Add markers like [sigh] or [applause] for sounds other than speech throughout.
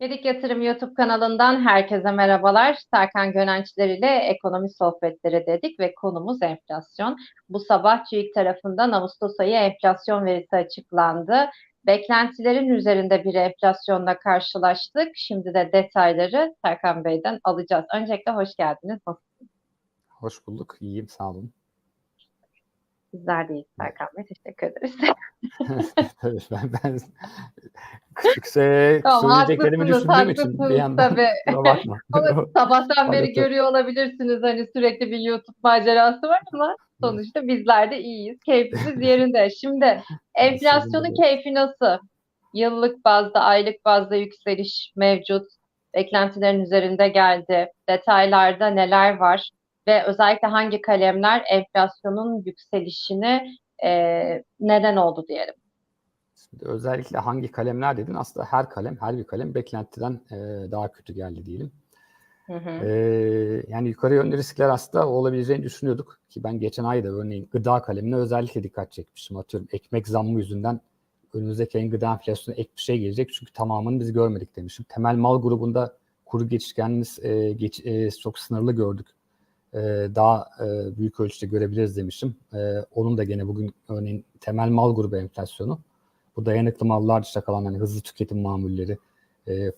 Gedik Yatırım YouTube kanalından herkese merhabalar. Serkan Gönençler ile ekonomi sohbetleri dedik ve konumuz enflasyon. Bu sabah TÜİK tarafından Ağustos ayı enflasyon verisi açıklandı. Beklentilerin üzerinde bir enflasyonla karşılaştık. Şimdi de detayları Serkan Bey'den alacağız. Öncelikle hoş geldiniz. Hoş bulduk. İyiyim. Sağ olun. Bizler de Serkan Bey. Teşekkür ederiz. [laughs] Tabii ben, ben küçükse [laughs] Tamam, söyleyeceklerimi düşündüğüm için bir yandan tabii. bakma. [laughs] Ama sabahtan beri görüyor olabilirsiniz hani sürekli bir YouTube macerası var ama sonuçta bizler de iyiyiz. Keyfimiz yerinde. Şimdi enflasyonun keyfi nasıl? Yıllık bazda, aylık bazda yükseliş mevcut. Beklentilerin üzerinde geldi. Detaylarda neler var? Ve özellikle hangi kalemler enflasyonun yükselişini e, neden oldu diyelim. Şimdi özellikle hangi kalemler dedin? Aslında her kalem, her bir kalem beklentiden e, daha kötü geldi diyelim. Hı hı. E, yani yukarı yönlü riskler aslında olabileceğini düşünüyorduk. Ki ben geçen ay da örneğin gıda kalemine özellikle dikkat çekmiştim. Atıyorum ekmek zammı yüzünden önümüzdeki ayın gıda enflasyonu ek bir şey gelecek. Çünkü tamamını biz görmedik demişim. Temel mal grubunda kuru geçişkenimiz e, geç, e, çok sınırlı gördük. E, daha e, büyük ölçüde görebiliriz demişim. E, onun da gene bugün örneğin temel mal grubu enflasyonu. Bu dayanıklı mallar dışında kalan hani hızlı tüketim mamulleri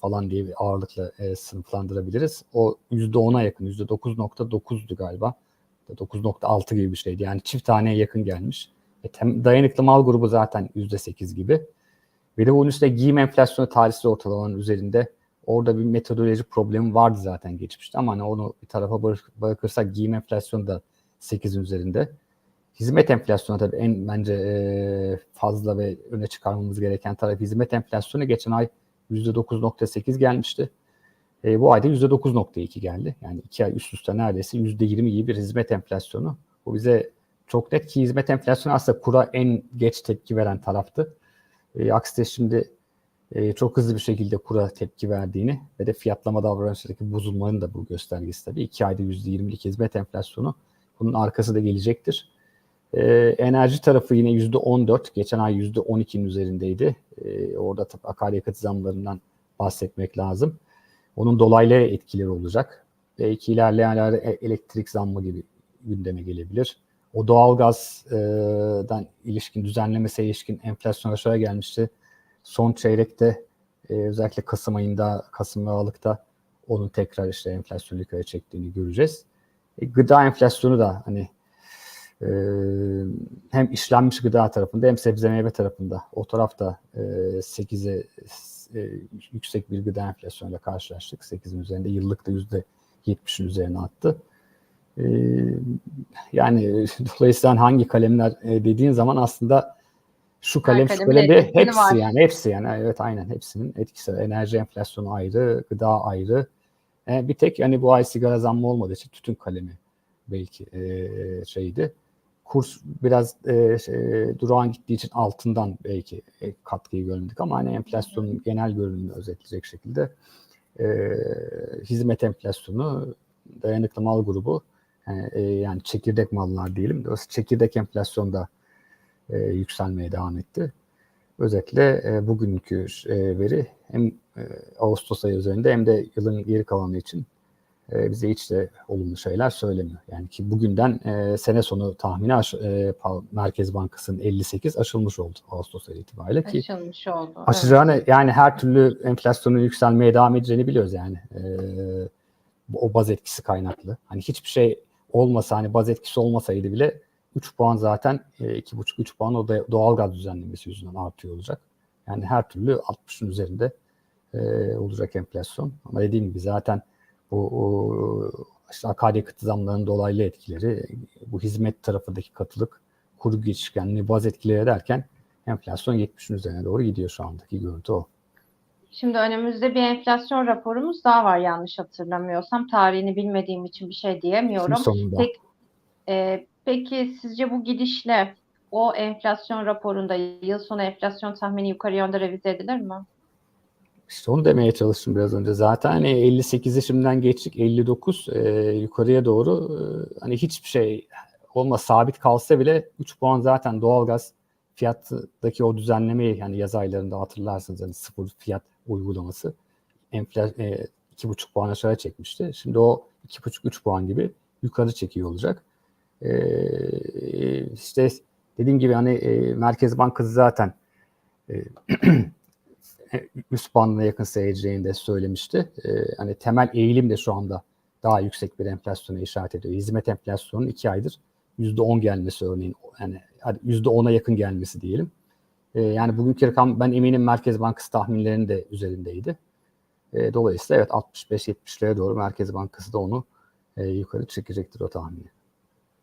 falan diye bir ağırlıkla sınıflandırabiliriz. O %10'a yakın, %9.9'du galiba. 9.6 gibi bir şeydi. Yani çift taneye yakın gelmiş. E, dayanıklı mal grubu zaten %8 gibi. Bir de bunun üstüne giyim enflasyonu tarihsel ortalamanın üzerinde. Orada bir metodoloji problemi vardı zaten geçmişte ama hani onu bir tarafa bırak- bırakırsak giyim enflasyonu da 8'in üzerinde. Hizmet enflasyonu tabii en bence e, fazla ve öne çıkarmamız gereken taraf hizmet enflasyonu geçen ay %9.8 gelmişti. E, bu ayda %9.2 geldi. Yani iki ay üst üste neredeyse %20 iyi bir hizmet enflasyonu. Bu bize çok net ki hizmet enflasyonu aslında kura en geç tepki veren taraftı. E, aksine şimdi e, çok hızlı bir şekilde kura tepki verdiğini ve de fiyatlama davranışındaki bozulmanın da bu göstergesi tabii. İki ayda %20'lik hizmet enflasyonu. Bunun arkası da gelecektir. E, enerji tarafı yine %14, geçen ay %12'nin üzerindeydi. E, orada tabii akaryakıt zamlarından bahsetmek lazım. Onun dolaylı etkileri olacak. Belki ilerleyen e- elektrik zammı gibi gündeme gelebilir. O doğalgazdan ilişkin düzenlemesine ilişkin enflasyon aşağı gelmişti. Son çeyrekte e, özellikle Kasım ayında, Kasım ve Aralık'ta onun tekrar işte enflasyonu yukarı çektiğini göreceğiz. E, gıda enflasyonu da hani e, hem işlenmiş gıda tarafında hem sebze meyve tarafında o tarafta e, 8'e e, yüksek bir gıda enflasyonuyla karşılaştık. 8'in üzerinde yıllık da %70'in üzerine attı. E, yani [laughs] dolayısıyla hangi kalemler e, dediğin zaman aslında şu kalem şu kalem de hepsi var. yani hepsi yani evet aynen hepsinin etkisi. Enerji enflasyonu ayrı, gıda ayrı. E, bir tek hani bu ay sigara zammı olmadığı için tütün kalemi belki e, şeydi. Kurs biraz e, şey, durağan gittiği için altından belki e, katkıyı görmedik ama hani enflasyonun genel görünümünü özetleyecek şekilde e, hizmet enflasyonu dayanıklı mal grubu yani, e, yani çekirdek mallar diyelim. Dolayısıyla çekirdek enflasyon da e, yükselmeye devam etti. Özetle e, bugünkü e, veri hem e, Ağustos ayı üzerinde hem de yılın geri kalanı için e, bize hiç de olumlu şeyler söylemiyor. Yani ki bugünden e, sene sonu tahmini aş- e, Merkez Bankası'nın 58 aşılmış oldu Ağustos ayı itibariyle ki Aşılmış oldu. Evet. aşacağını yani her türlü enflasyonun yükselmeye devam edeceğini biliyoruz yani. E, o baz etkisi kaynaklı. Hani hiçbir şey olmasa hani baz etkisi olmasaydı bile 3 puan zaten e, 2,5-3 puan o da doğalgaz düzenlemesi yüzünden artıyor olacak. Yani her türlü 60'ın üzerinde e, olacak enflasyon. Ama dediğim gibi zaten bu o, işte akaryakıt zamlarının dolaylı etkileri, bu hizmet tarafındaki katılık, kuru geçişkenliği, baz etkileri derken enflasyon 70'in üzerine doğru gidiyor şu andaki görüntü o. Şimdi önümüzde bir enflasyon raporumuz daha var yanlış hatırlamıyorsam. Tarihini bilmediğim için bir şey diyemiyorum. Peki, e, peki sizce bu gidişle o enflasyon raporunda yıl sonu enflasyon tahmini yukarı yönde revize edilir mi? İşte onu demeye çalıştım biraz önce. Zaten hani 58'i şimdiden geçtik 59 e, yukarıya doğru e, hani hiçbir şey olma sabit kalsa bile 3 puan zaten doğalgaz fiyattaki o düzenlemeyi yani yaz aylarında hatırlarsınız hani sıfır fiyat uygulaması enfla, e, 2,5 puan aşağı çekmişti. Şimdi o 2,5-3 puan gibi yukarı çekiyor olacak. E, işte dediğim gibi hani e, Merkez Bankası zaten e, [clears throat] üst bandına yakın seyredeceğini de söylemişti. E, hani temel eğilim de şu anda daha yüksek bir enflasyona işaret ediyor. Hizmet enflasyonunun iki aydır %10 gelmesi örneğin yani hadi %10'a yakın gelmesi diyelim. E, yani bugünkü rakam ben eminim Merkez Bankası tahminlerinin de üzerindeydi. E, dolayısıyla evet 65-70'lere doğru Merkez Bankası da onu e, yukarı çekecektir o tahmini.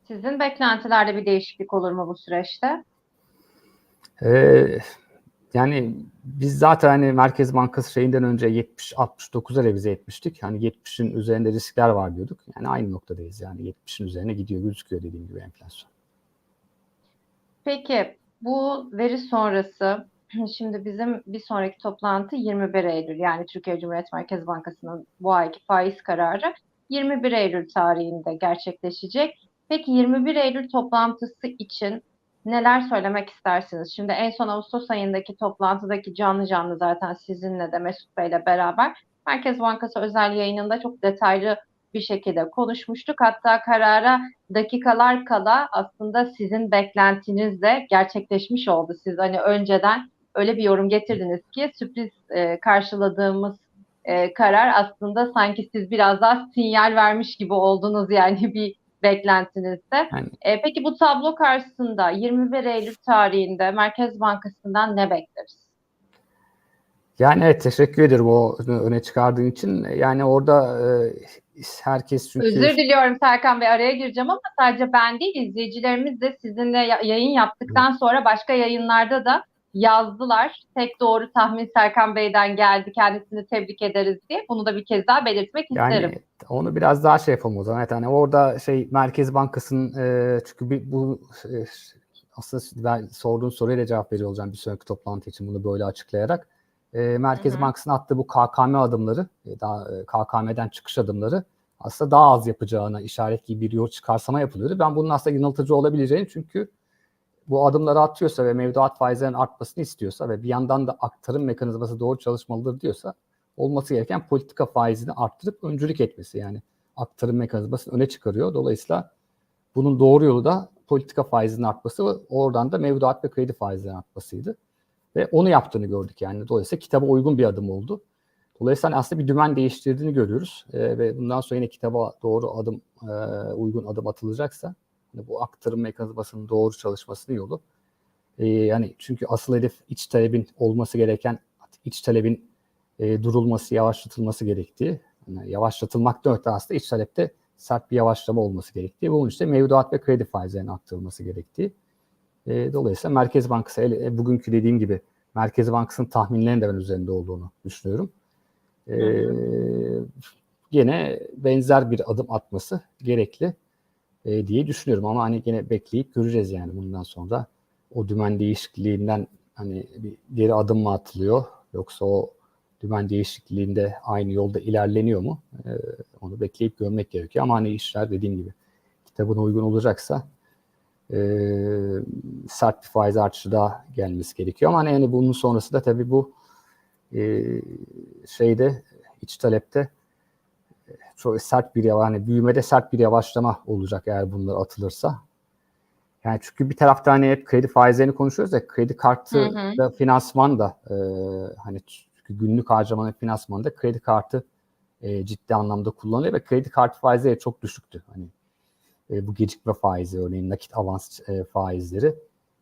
Sizin beklentilerde bir değişiklik olur mu bu süreçte? Ee, yani biz zaten hani Merkez Bankası şeyinden önce 70-69'a revize etmiştik. Hani 70'in üzerinde riskler var diyorduk. Yani aynı noktadayız yani 70'in üzerine gidiyor gözüküyor dediğim gibi enflasyon. Peki bu veri sonrası [clears throat] şimdi bizim bir sonraki toplantı 21 Eylül yani Türkiye Cumhuriyet Merkez Bankası'nın bu ayki faiz kararı 21 Eylül tarihinde gerçekleşecek. Peki 21 Eylül toplantısı için neler söylemek istersiniz? Şimdi en son Ağustos ayındaki toplantıdaki canlı canlı zaten sizinle de Mesut Bey'le beraber Merkez Bankası özel yayınında çok detaylı bir şekilde konuşmuştuk. Hatta karara dakikalar kala aslında sizin beklentiniz de gerçekleşmiş oldu. Siz hani önceden öyle bir yorum getirdiniz ki sürpriz e, karşıladığımız e, karar aslında sanki siz biraz daha sinyal vermiş gibi oldunuz yani bir beklentinizde. Yani, E, peki bu tablo karşısında 21 Eylül tarihinde Merkez Bankası'ndan ne bekleriz? yani evet teşekkür ederim o öne çıkardığın için. Yani orada e, herkes çünkü... Özür diliyorum Serkan Bey araya gireceğim ama sadece ben değil izleyicilerimiz de sizinle ya- yayın yaptıktan sonra başka yayınlarda da yazdılar. Tek doğru tahmin Serkan Bey'den geldi. Kendisini tebrik ederiz diye. Bunu da bir kez daha belirtmek Yani isterim. onu biraz daha şey yapalım o zaman. Evet, hani orada şey Merkez Bankası'nın e, çünkü bir, bu e, aslında ben sorduğun soruya da cevap veriyor olacağım bir sonraki toplantı için bunu böyle açıklayarak. E, Merkez. Bankası'nın attığı bu KKM adımları, e, daha e, KKM'den çıkış adımları aslında daha az yapacağına işaret gibi bir yol çıkarsama yapılıyordu. Ben bunun aslında yanıltıcı olabileceğini çünkü bu adımları atıyorsa ve mevduat faizlerinin artmasını istiyorsa ve bir yandan da aktarım mekanizması doğru çalışmalıdır diyorsa olması gereken politika faizini arttırıp öncülük etmesi yani aktarım mekanizmasını öne çıkarıyor. Dolayısıyla bunun doğru yolu da politika faizinin artması ve oradan da mevduat ve kredi faizlerinin artmasıydı. Ve onu yaptığını gördük yani. Dolayısıyla kitaba uygun bir adım oldu. Dolayısıyla aslında bir dümen değiştirdiğini görüyoruz. Ee, ve bundan sonra yine kitaba doğru adım, e, uygun adım atılacaksa hani bu aktarım mekanizmasının doğru çalışmasının yolu. Ee, yani çünkü asıl hedef iç talebin olması gereken iç talebin e, durulması, yavaşlatılması gerektiği. Yani yavaşlatılmaktan öte aslında iç talepte sert bir yavaşlama olması gerektiği. Bunun işte mevduat ve kredi faizlerinin arttırılması gerektiği. E, dolayısıyla Merkez Bankası e, bugünkü dediğim gibi Merkez Bankası'nın tahminlerinin de ben üzerinde olduğunu düşünüyorum. E, Gene benzer bir adım atması gerekli e, diye düşünüyorum. Ama hani gene bekleyip göreceğiz yani bundan sonra. O dümen değişikliğinden hani bir geri adım mı atılıyor? Yoksa o dümen değişikliğinde aynı yolda ilerleniyor mu? E, onu bekleyip görmek gerekiyor. Ama hani işler dediğim gibi kitabına uygun olacaksa e, sert bir faiz artışı daha gelmesi gerekiyor. Ama hani yani bunun sonrası da tabii bu e, şeyde iç talepte çok sert bir yavaş, hani büyümede sert bir yavaşlama olacak eğer bunlar atılırsa. Yani çünkü bir tarafta hani hep kredi faizlerini konuşuyoruz ya kredi kartı Hı hı. da finansman da e, hani çünkü günlük harcamanın finansmanında kredi kartı e, ciddi anlamda kullanılıyor ve kredi kartı faizleri çok düşüktü. Hani e, bu gecikme faizi örneğin nakit avans e, faizleri.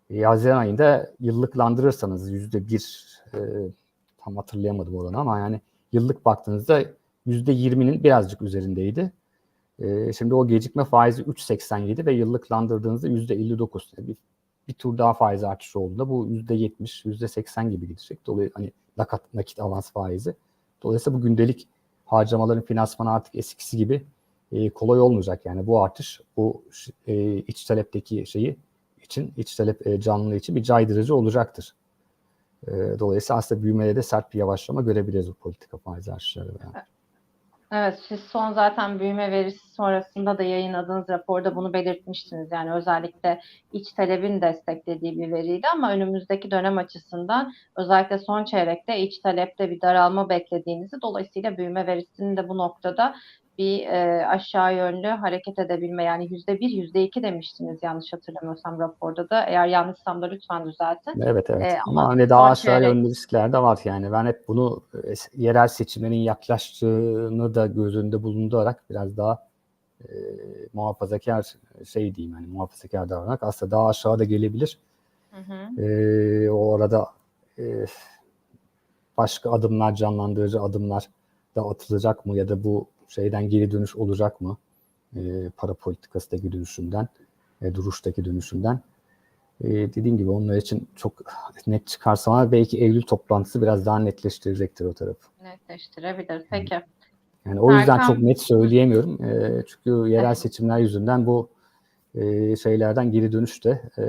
E, Haziran ayında yıllıklandırırsanız yüzde bir e, tam hatırlayamadım oranı ama yani yıllık baktığınızda yüzde yirminin birazcık üzerindeydi. E, şimdi o gecikme faizi 3.87 ve yıllıklandırdığınızda yüzde 59. Yani bir, bir tur daha faiz artışı olduğunda bu yüzde 70, yüzde 80 gibi gidecek. Dolayısıyla hani nakit, nakit avans faizi. Dolayısıyla bu gündelik harcamaların finansmanı artık eskisi gibi e, kolay olmayacak. Yani bu artış bu e, iç talepteki şeyi için iç talep e, canlılığı için bir caydırıcı olacaktır. E, dolayısıyla aslında büyümede de sert bir yavaşlama görebiliriz bu politika faiz artışları. Yani. Evet, siz son zaten büyüme verisi sonrasında da yayınladığınız raporda bunu belirtmiştiniz. Yani özellikle iç talebin desteklediği bir veriydi ama önümüzdeki dönem açısından özellikle son çeyrekte iç talepte bir daralma beklediğinizi dolayısıyla büyüme verisinin de bu noktada bir e, aşağı yönlü hareket edebilme yani yüzde bir, yüzde iki demiştiniz yanlış hatırlamıyorsam raporda da. Eğer yanlışsam da lütfen düzeltin. Evet evet. Ee, ama ama hani daha aşağı yönlü riskler de var yani. Ben hep bunu e, yerel seçimlerin yaklaştığını da göz önünde bulundurarak biraz daha e, muhafazakar şey diyeyim yani muhafazakar davranarak aslında daha aşağıda gelebilir. Hı hı. E, o arada e, başka adımlar canlandırıcı adımlar da atılacak mı ya da bu şeyden geri dönüş olacak mı? E, para politikasındaki dönüşümden, e, duruştaki dönüşümden. E, dediğim gibi onlar için çok net çıkarsa ama belki Eylül toplantısı biraz daha netleştirecektir o tarafı. Netleştirebilir. Peki. Yani o yüzden Erkan- çok net söyleyemiyorum. E, çünkü yerel Evet. seçimler yüzünden bu e, şeylerden geri dönüş de e,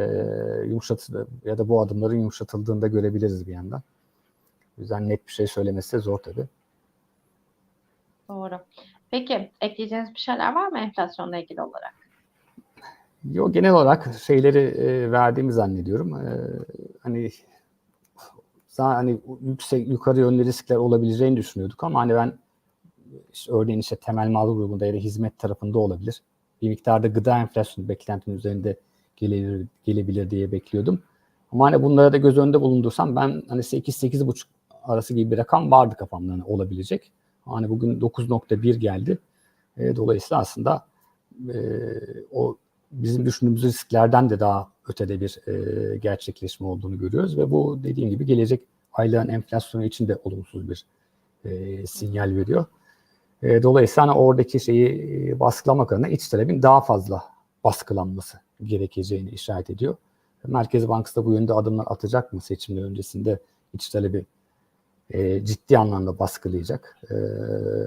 yumuşatı ya da bu adımların yumuşatıldığını da görebiliriz bir yandan. O yüzden net bir şey söylemesi zor tabii. Doğru. Peki, ekleyeceğiniz bir şeyler var mı enflasyonla ilgili olarak? Yo, genel olarak şeyleri e, verdiğimi zannediyorum. E, hani daha hani yüksek yukarı yönlü riskler olabileceğini düşünüyorduk ama hani ben işte örneğin işte temel mal grubunda ya da hizmet tarafında olabilir. Bir miktarda gıda enflasyonu beklentinin üzerinde gelebilir, gelebilir diye bekliyordum. Ama hani bunları da göz önünde bulundursam ben hani 8-8,5 arası gibi bir rakam vardı kafamda hani olabilecek. Hani bugün 9.1 geldi. E, dolayısıyla aslında e, o bizim düşündüğümüz risklerden de daha ötede bir e, gerçekleşme olduğunu görüyoruz ve bu dediğim gibi gelecek aylığın enflasyonu için de olumsuz bir e, sinyal veriyor. E, dolayısıyla hani oradaki şeyi e, baskılamak adına iç talebin daha fazla baskılanması gerekeceğini işaret ediyor. Merkez Bankası da bu yönde adımlar atacak mı seçimler öncesinde iç talebi e, ciddi anlamda baskılayacak e,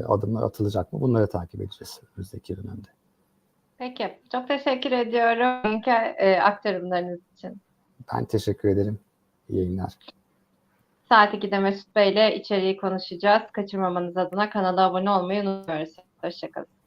adımlar atılacak mı? Bunları takip edeceğiz önümüzdeki dönemde. Peki, çok teşekkür ediyorum bugünkü e, aktarımlarınız için. Ben teşekkür ederim. İyi yayınlar. Saat 2'de Mesut Bey ile içeriği konuşacağız. Kaçırmamanız adına kanala abone olmayı unutmuyoruz. Hoşçakalın.